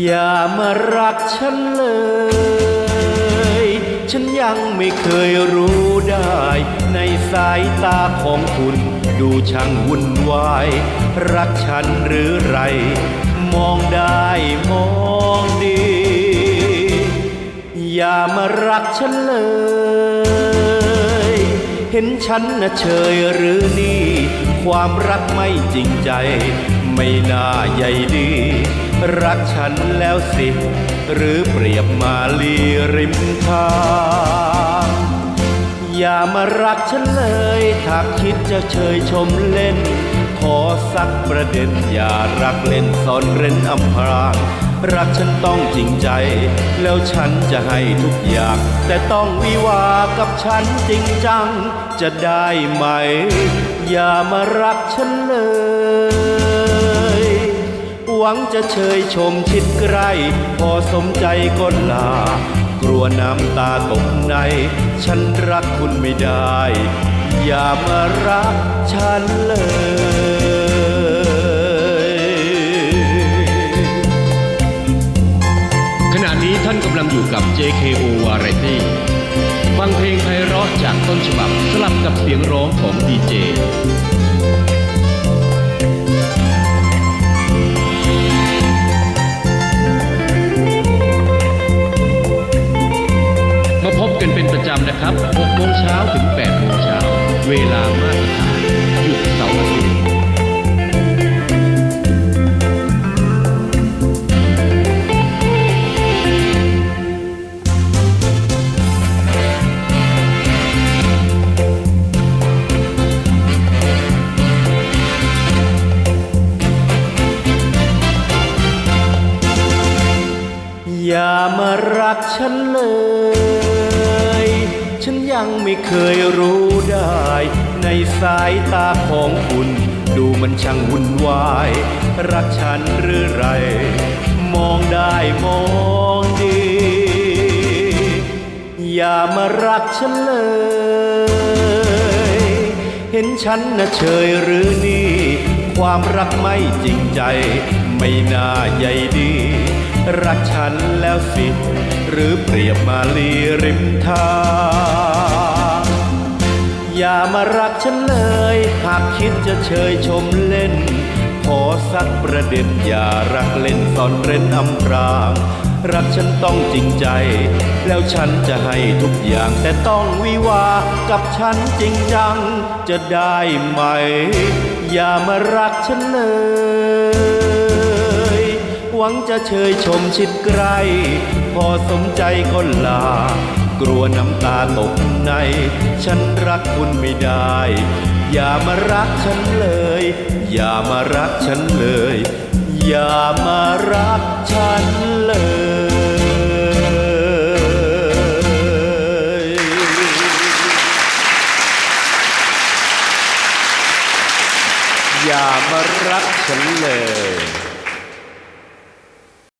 อย่ามารักฉันเลย ฉันยังไม่เคยรู้ได้ ในสายตาของคุณ ดูช่างวุ่นวาย รักฉันหรือไร มองได้มองดี อย่ามารักฉันเลย เห็นฉันน่ะเฉยหรือนี่ ความรักไม่จริงใจ ไม่น่าใยดี รักฉันแล้วสิ หรือเปรียบมาลีริมทางอย่ามารักฉันเลยถ้าคิดจะเชยชมเล่น ขอสักประเด็นอย่ารักเล่นซ่อนเร้นอำพรางรักฉันต้องจริงใจ แล้วฉันจะให้ทุกอย่าง แต่ต้องวิวากับฉันจริงจัง จะได้ไหม อย่ามารักฉันเลย หวังจะเชยชมชิดใกล้พอสมใจก็ลา กลัวน้ำตาตกใน ฉันรักคุณไม่ได้ อย่ามารักฉันเลยขณะนี้ท่านกำลังอยู่กับ JKO Variety ฟังเพลงไพเราะจากต้นฉบับสลับกับเสียงร้องของดีเจำนะครับ 6 โมงเช้าถึง 8 โมงเช้า เวลามาตรฐานหยุดเสาร์อาทิตย์อย่ามารักฉันเลย ยังไม่เคยรู้ได้ ในสายตาของคุณ ดูมันช่างวุ่นวาย รักฉันหรือไร มองได้มองดี อย่ามารักฉันเลย เห็นฉันน่ะเฉยหรือนี่ ความรักไม่จริงใจ ไม่น่าใยดี รักฉันแล้วสิหรือเปรียบมาลีริมทาง อย่ามารักฉันเลยหากคิดจะเชยชมเล่น ขอสักประเด็นอย่ารักเล่นซ่อนเร้นอำพราง รักฉันต้องจริงใจ แล้วฉันจะให้ทุกอย่างแต่ต้องวิวากับฉันจริงจัง จะได้ไหม อย่ามารักฉันเลยหวังจะเชยชมชิดใกล้ พอสมใจก็ลา ลัวน้ำตาตกใน ฉันรักคุณไม่ได้ อย่ามารักฉันเลย อย่ามารักฉันเลย อย่ามารักฉันเลยอย่ามารักฉันเลย